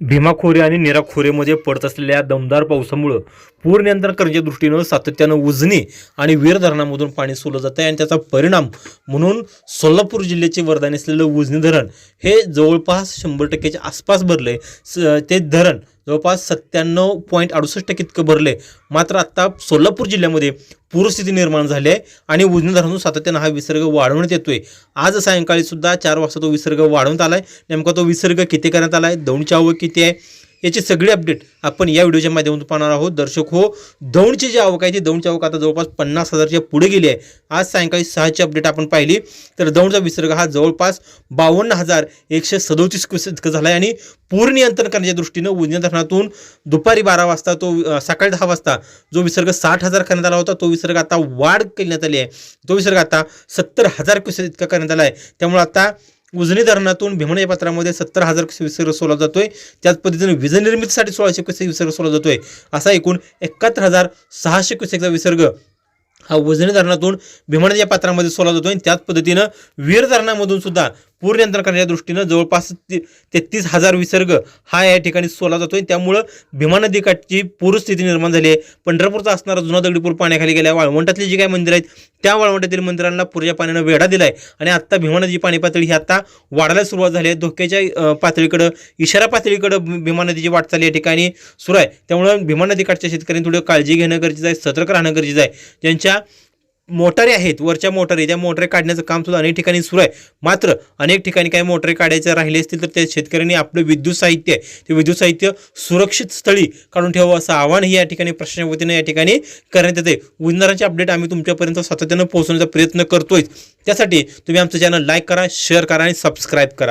भीमाखोरी आणि नीरा खोरेमध्ये पडत असलेल्या दमदार पावसामुळं पूर नियंत्रण करण्याच्या दृष्टीनं सातत्यानं उजनी आणि वीर धरणामधून पाणी सोडलं जातं आहे आणि त्याचा परिणाम म्हणून सोलापूर जिल्ह्याचे वरदान असलेलं उजनी धरण हे जवळपास शंभर टक्क्याच्या आसपास भरले ते धरण जवळपास सत्त्याण्णव पॉईंट अडुसष्ट टक्के इतकं भरले. मात्र आत्ता सोलापूर जिल्ह्यामध्ये पूरस्थिती निर्माण झाली आहे आणि उजनी धरणातून सातत्यानं हा विसर्ग वाढवण्यात येतोय. आज सायंकाळी सुद्धा चार वाजता तो विसर्ग वाढवण्यात आहे नेमका तो विसर्ग किती करण्यात आलाय? दौंडची आवक किती आहे? याची सगळी अपडेट आपण या व्हिडिओच्या माध्यमातून पाहणार आहोत. दर्शक हो दौंडची जी आवक आहे ती दौंडची आवक आता जवळपास पन्नास हजारच्या पुढे गेली आहे. आज सायंकाळी सहाची अपडेट आपण पाहिली. तर दौंडचा विसर्ग हा जवळपास बावन्न हजार एकशे सदोतीस क्युसेस इतकं झाला आहे आणि पूर नियंत्रण करण्याच्या दृष्टीनं उजनी धरणातून दुपारी बारा वाजता तो सकाळी दहा वाजता जो विसर्ग साठ हजार करण्यात आला होता तो विसर्ग आता वाढ करण्यात आली आहे. तो विसर्ग आता सत्तर हजार क्युसेस इतका करण्यात आला आहे. त्यामुळे आता उजनी धरणातून भीमणे पात्रामध्ये सत्तर हजार क्युसेस विसर्ग सोडला जातोय? त्याच पद्धतीने वीज निर्मितीसाठी सोळाशे क्युसेक विसर्ग सोडला जातोय? असा एकूण एकाहत्तर हजार सहाशे क्युसेकचा विसर्ग हा उजनी धरणातून भीमण्याच्या पात्रामध्ये सोडला जातोय. आणि त्याच पद्धतीनं वीर धरणामधून सुद्धा पूर नियंत्रण करण्याच्या दृष्टीनं जवळपास तेहतीस हजार विसर्ग हा या ठिकाणी सोला जातोय. त्यामुळं भीमा नदीकाठची पूरस्थिती निर्माण झाली आहे. पंढरपूरचा असणारा जुना दगडीपूर पाण्याखाली गेल्या वाळवंटातली जी काही मंदिरं आहेत त्या वाळवंटातील मंदिरांना पुरच्या पाण्यानं वेढा दिला आहे आणि आत्ता भीमा नदी पाणी पातळी ही आता वाढायला सुरुवात झाली आहे. धोक्याच्या पातळीकडं इशारा पातळीकडं भीमा नदीची वाटचाल या ठिकाणी सुरू आहे. त्यामुळं भीमा नदीकाठच्या शेतकऱ्यांनी थोडं काळजी घेणं गरजेचं आहे सतर्क राहणं गरजेचं आहे. ज्यांच्या मोटारी आहेत वरच्या मोटारी त्या मोटारी काढण्याचं काम सुद्धा अनेक ठिकाणी सुरू आहे. मात्र अनेक ठिकाणी काही मोटारी काढायचे राहिले असतील तर त्या शेतकऱ्यांनी आपलं विद्युत साहित्य आहे ते विद्युत साहित्य सुरक्षित स्थळी काढून ठेवावं असं आवाहनही या ठिकाणी प्रशासनाच्या वतीनं या ठिकाणी करण्यात येते उन्हाळ्याचे अपडेट आम्ही तुमच्यापर्यंत सातत्यानं पोहोचवण्याचा प्रयत्न करतोय त्यासाठी तुम्ही आमचं चॅनल लाईक करा शेअर करा आणि सबस्क्राईब करा.